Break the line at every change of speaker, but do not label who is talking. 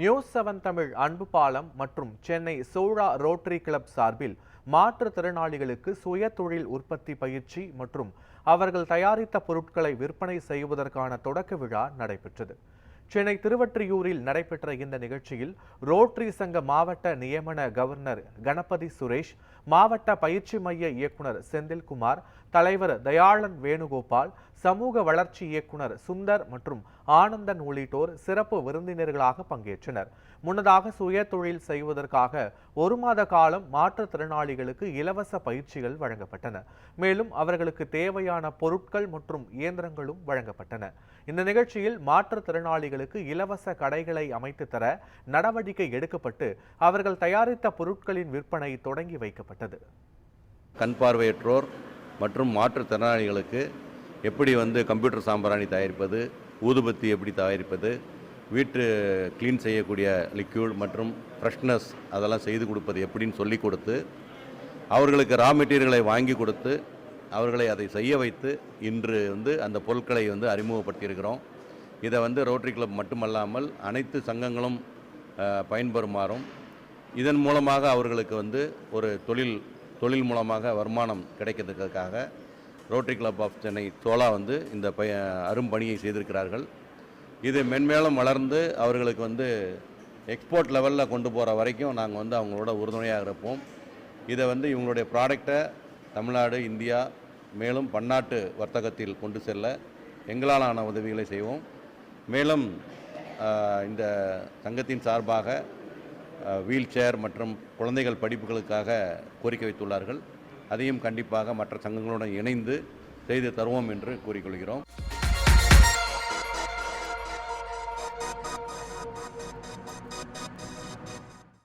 News seven Tamil அன்பு பாலம் மற்றும் சென்னை சோழா ரோட்டரி கிளப் சார்பில் மாற்றுத்திறனாளிகளுக்கு சுய தொழில் உற்பத்தி பயிற்சி மற்றும் அவர்கள் தயாரித்த பொருட்களை விற்பனை செய்வதற்கான தொடக்க விழா நடைபெற்றது. சென்னை திருவற்றியூரில் நடைபெற்ற இந்த நிகழ்ச்சியில் ரோட்டரி சங்க மாவட்ட நியமன கவர்னர் கணபதி சுரேஷ் மாவட்ட பயிற்சி மைய இயக்குனர் செந்தில்குமார் தலைவர் தயாளன் வேணுகோபால் சமூக வளர்ச்சி இயக்குனர் சுந்தர் மற்றும் ஆனந்தன் உள்ளிட்டோர் சிறப்பு விருந்தினர்களாக பங்கேற்றனர். முன்னதாக சுய தொழில் செய்வதற்காக ஒரு மாத காலம் மாற்றுத்திறனாளிகளுக்கு இலவச பயிற்சிகள் வழங்கப்பட்டன. மேலும் அவர்களுக்கு தேவையான பொருட்கள் மற்றும் இயந்திரங்களும் வழங்கப்பட்டன. இந்த நிகழ்ச்சியில் மாற்றுத்திறனாளிகளுக்கு இலவச கடைகளை அமைத்து தர நடவடிக்கை எடுக்கப்பட்டு அவர்கள் தயாரித்த பொருட்களின் விற்பனை தொடங்கி வைக்கப்பட்டது.
கண் பார்வையற்றோர் மற்றும் மாற்றுத்திறனாளிகளுக்கு எப்படி வந்து கம்ப்யூட்டர் சாம்பிராணி தயாரிப்பது ஊதுபத்தி எப்படி தயாரிப்பது வீட்டு க்ளீன் செய்யக்கூடிய லிக்யூட் மற்றும் ஃப்ரெஷ்னஸ் அதெல்லாம் செய்து கொடுப்பது எப்படின்னு சொல்லி கொடுத்து அவர்களுக்கு ரா மெட்டீரியல்களை வாங்கி கொடுத்து அவர்களை அதை செய்ய வைத்து இன்று வந்து அந்த பொருட்களை வந்து அறிமுகப்படுத்தியிருக்கிறோம். இதை வந்து ரோட்டரி கிளப் மட்டுமல்லாமல் அனைத்து சங்கங்களும் பயன்பெறுமாறும் இதன் மூலமாக அவர்களுக்கு வந்து ஒரு தொழில் தொழில் மூலமாக வருமானம் கிடைக்கிறதுக்காக ரோட்டரி கிளப் ஆஃப் சென்னை தோலா வந்து இந்த பய அரும்பணியை செய்திருக்கிறார்கள். இது மென்மேலும் வளர்ந்து அவர்களுக்கு வந்து எக்ஸ்போர்ட் லெவலில் கொண்டு போகிற வரைக்கும் நாங்கள் வந்து அவங்களோட உறுதுணையாக இருப்போம். இதை வந்து இவங்களுடைய ப்ராடக்டை தமிழ்நாடு இந்தியா மேலும் பன்னாட்டு வர்த்தகத்தில் கொண்டு செல்ல எங்களாலான உதவிகளை செய்வோம். மேலும் இந்த சங்கத்தின் சார்பாக வீல் சேர் மற்றும் குழந்தைகள் படிப்புகளுக்காக கோரிக்கை வைத்துள்ளார்கள். அதையும் கண்டிப்பாக மற்ற சங்கங்களுடன் இணைந்து செய்து தருவோம் என்று கூறிக்கொள்கிறோம்.